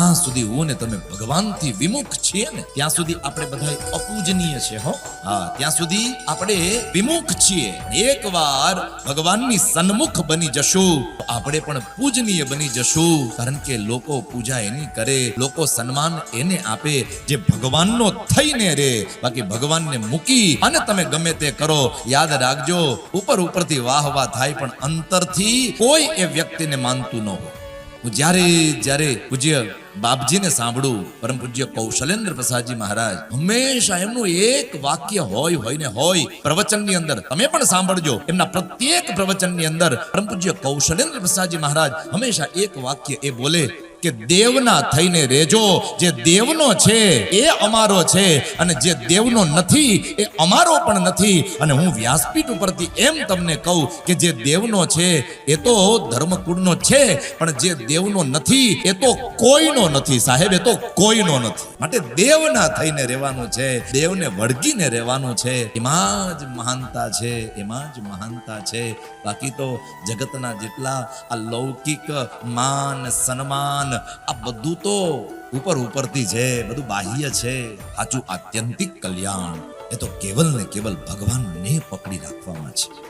જ્યાં સુધી હું ને તમે ભગવાનથી વિમુખ છીએ ને, ત્યાં સુધી આપણે બધા અપૂજનીય છે હો. હા, ત્યાં સુધી આપણે વિમુખ છીએ. એકવાર ભગવાનની સન્મુખ બની જશું, આપણે પણ પૂજનીય બની જશું. કારણ કે લોકો પૂજા એની કરે, લોકો સન્માન એને આપે, જે ભગવાનનો થઈને રે. બાકી ભગવાનને મૂકી અને તમે ગમે તે કરો, યાદ રાખજો, ઉપર ઉપરથી વાહ વાહ થાય પણ અંતરથી કોઈ એ વ્યક્તિને માનતું ન હોય. હું જ્યારે જ્યારે પૂજ્ય બાપજીને સાંભળું પરમ પૂજ્ય કૌશલેન્દ્ર પ્રસાદજી મહારાજ, હંમેશા એમનું એક વાક્ય હોય હોય ને હોય પ્રવચનની અંદર. તમે પણ સાંભળજો, એમના પ્રત્યેક પ્રવચનની અંદર પરમ પૂજ્ય કૌશલેન્દ્ર પ્રસાદજી મહારાજ હંમેશા એક વાક્ય એ બોલે કે દેવના થઈને રહેજો. જે દેવનો છે, એ અમારો છે. અને જે દેવનો નથી, એ અમારો પણ નથી. અને હું વ્યાસપીઠ ઉપરથી એમ તમને કહું કે જે દેવનો છે, એ તો ધર્મકુળનો છે, પણ જે દેવનો નથી, એ તો કોઈનો નથી. સાહેબ, એ તો કોઈનો નથી. માટે દેવના થઈને રહેવાનું છે, દેવને વળગીને રહેવાનું છે. એમાં જ મહાનતા છે, એમાં જ મહાનતા છે. બાકી તો જગતના જેટલા આ લૌકિક માન, સન્માન આ બધું તો ઉપર ઉપરથી છે, બધું બાહ્ય છે. સાચું આત્યંતિક કલ્યાણ, એ તો કેવલ ને કેવલ ભગવાનને પકડી રાખવામાં છે.